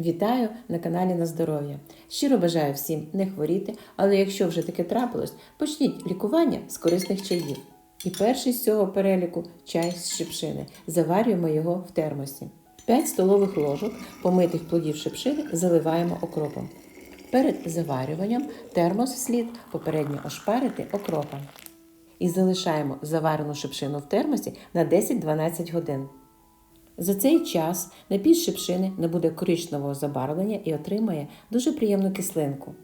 Вітаю на каналі на здоров'я. Щиро бажаю всім не хворіти, але якщо вже таке трапилось, почніть лікування з корисних чаїв. І перший з цього переліку чай з шипшини. Заварюємо його в термосі. 5 столових ложок помитих плодів шипшини заливаємо окропом. Перед заварюванням термос слід попередньо ошпарити окропом. І залишаємо заварену шипшину в термосі на 10-12 годин. За цей час напій шипшини набуде коричневого забарвлення і отримає дуже приємну кислинку.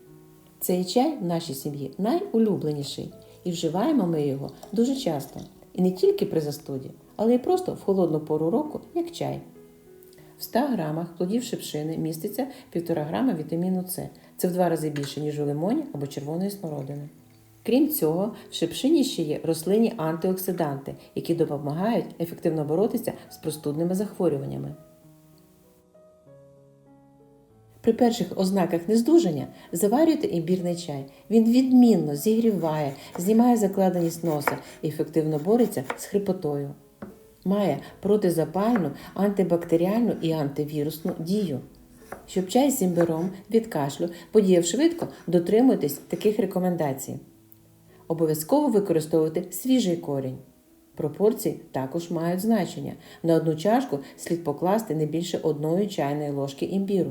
Цей чай в нашій сім'ї найулюбленіший, і вживаємо ми його дуже часто. І не тільки при застуді, але й просто в холодну пору року, як чай. В 100 грамах плодів шипшини міститься 1,5 грама вітаміну С. Це в два рази більше, ніж у лимоні або червоної смородини. Крім цього, в шипшині ще є рослинні антиоксиданти, які допомагають ефективно боротися з простудними захворюваннями. При перших ознаках нездужання заварюйте імбірний чай. Він відмінно зігріває, знімає закладеність носа і ефективно бореться з хрипотою. Має протизапальну, антибактеріальну і антивірусну дію. Щоб чай з імбиром від кашлю подіяв швидко, дотримуйтесь таких рекомендацій. Обов'язково використовувати свіжий корінь. Пропорції також мають значення. На одну чашку слід покласти не більше одної чайної ложки імбіру.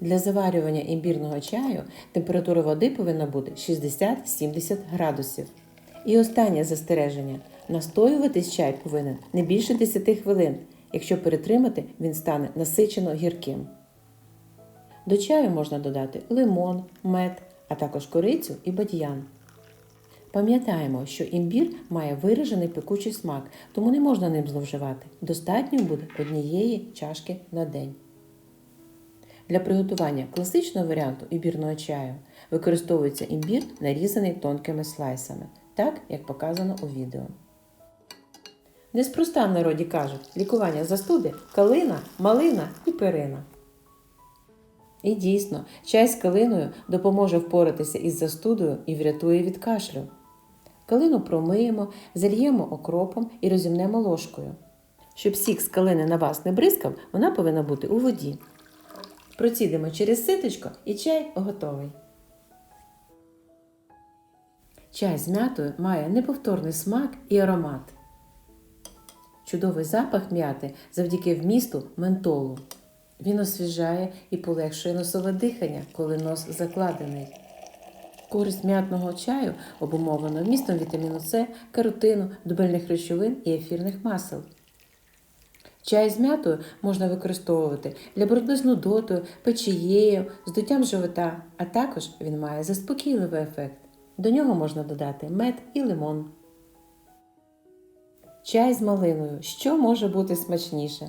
Для заварювання імбірного чаю температура води повинна бути 60-70 градусів. І останнє застереження: настоюватись чай повинен не більше 10 хвилин. Якщо перетримати, він стане насичено гірким. До чаю можна додати лимон, мед, а також корицю і бадьян. Пам'ятаємо, що імбір має виражений пекучий смак, тому не можна ним зловживати. Достатньо буде однієї чашки на день. Для приготування класичного варіанту імбірного чаю використовується імбір, нарізаний тонкими слайсами, так як показано у відео. Неспроста в народі кажуть лікування застуди калина, малина і перина. І дійсно, чай з калиною допоможе впоратися із застудою і врятує від кашлю. Калину промиємо, зальємо окропом і розімнемо ложкою. Щоб сік з калини на вас не бризкав, вона повинна бути у воді. Процідимо через ситочко і чай готовий. Чай з м'ятою має неповторний смак і аромат. Чудовий запах м'яти завдяки вмісту ментолу. Він освіжає і полегшує носове дихання, коли нос закладений. Користь м'ятного чаю обумовлена вмістом вітаміну С, каротину, дубельних речовин і ефірних масел. Чай з м'ятою можна використовувати для боротьби з нудотою, печією, здуттям живота, а також він має заспокійливий ефект. До нього можна додати мед і лимон. Чай з малиною. Що може бути смачніше?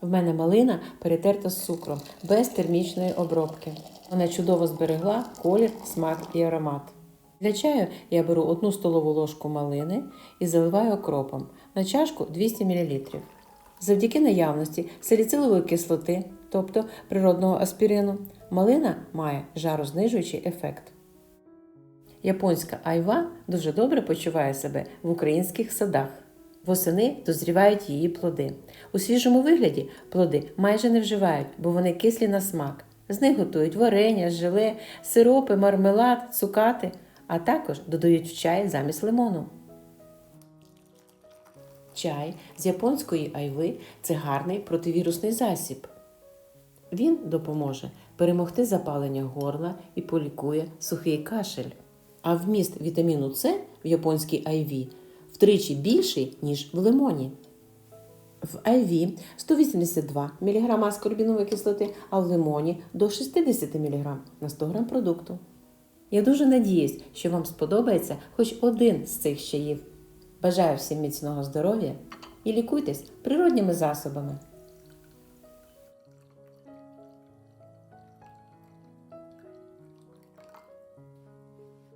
В мене малина перетерта з цукром, без термічної обробки. Вона чудово зберегла колір, смак і аромат. Для чаю я беру одну столову ложку малини і заливаю окропом на чашку 200 мл. Завдяки наявності саліцилової кислоти, тобто природного аспірину, малина має жарознижуючий ефект. Японська айва дуже добре почуває себе в українських садах. Восени дозрівають її плоди. У свіжому вигляді плоди майже не вживають, бо вони кислі на смак. З них готують варення, желе, сиропи, мармелад, цукати, а також додають в чай замість лимону. Чай з японської айви це гарний противірусний засіб. Він допоможе перемогти запалення горла і полікує сухий кашель. А вміст вітаміну С в японській айві втричі більший, ніж в лимоні. В айві 182 мг аскорбінової кислоти, а в лимоні до 60 мг на 100 г продукту. Я дуже надіюсь, що вам сподобається хоч один з цих чаїв. Бажаю всім міцного здоров'я і лікуйтесь природніми засобами.